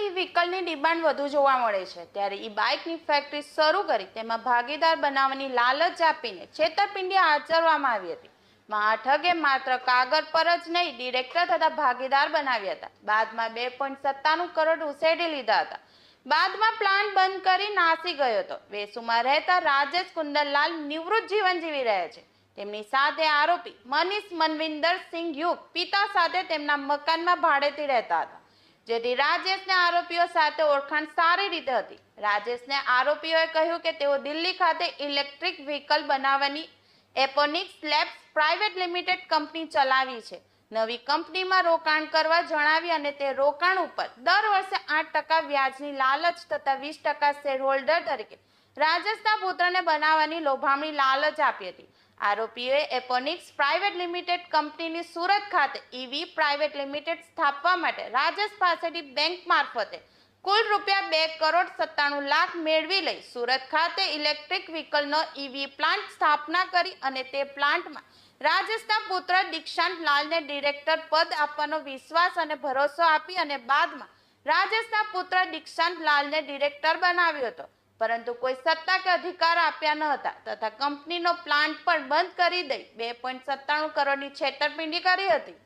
ઈ વ્હીકલની demand વધુ જોવા મળે છે. ત્યારે ઈ બાઇકની ફેક્ટરી શરૂ કરી તેમાં ભાગીદાર બનાવવાની લાલચ આપીને છેતરપિંડી આચરવામાં આવી હતી. મહાઠગે માત્ર કાગળ પર જ નહીં, ડિરેક્ટર તથા ભાગીદાર બનાવ્યા હતા. બાદમાં બે પોઈન્ટ સત્તાણું કરોડ ઉછેડી લીધા હતા. બાદમાં પ્લાન્ટ બંધ કરી નાસી ગયો હતો. વેસુમાં રહેતા રાજેશ કુંદનલાલ નિવૃત્ત જીવન જીવી રહ્યા છે. તેમની સાથે આરોપી મનીષ મનવિંદર સિંહ યુગ પિતા સાથે તેમના મકાનમાં ભાડેથી રહેતા હતા. જેથી રાજેશને આરોપીઓ સાથે ઓળખાણ સારી રીતે હતી. રાજેશને આરોપીઓએ કહ્યું કે તેઓ દિલ્હી ખાતે ઇલેક્ટ્રિક વ્હીકલ બનાવવાની Aponix labs private limited company ચલાવી છે. નવી કંપનીમાં રોકાણ કરવા જણાવી અને તે રોકાણ ઉપર દર વર્ષે આઠ ટકા વ્યાજની લાલચ તથા વીસ ટકા શેર હોલ્ડર તરીકે રાજેશના પુત્રને બનાવવાની લોભામણી લાલચ આપી હતી. આરોપીઓએ એપોનિક્સ પ્રાઇવેટ લિમિટેડ કંપનીની સુરત ખાતે ઈવી પ્રાઇવેટ લિમિટેડ સ્થાપવા માટે રાજેશ પાસેથી બેંક મારફતે કુલ રૂપિયા બે કરોડ સત્તાણું લાખ મેળવી લઈ સુરત ખાતે ઇલેક્ટ્રિક વ્હીકલનો ઈવી પ્લાન્ટ સ્થાપના કરી અને તે પ્લાન્ટમાં રાજેશના પુત્ર દીક્ષાંત લાલને ડિરેક્ટર પદ આપવાનો વિશ્વાસ અને ભરોસો આપી અને બાદમાં રાજેશના પુત્ર દીક્ષાંત લાલને ડિરેક્ટર બનાવ્યો હતો. પરંતુ કોઈ સત્તા કે અધિકાર આપ્યા ન હતા. તથા કંપનીનો પ્લાન્ટ પણ બંધ કરી દઈ. બે પોઈન્ટ સત્તાણું કરોડની છેતરપિંડી કરી હતી.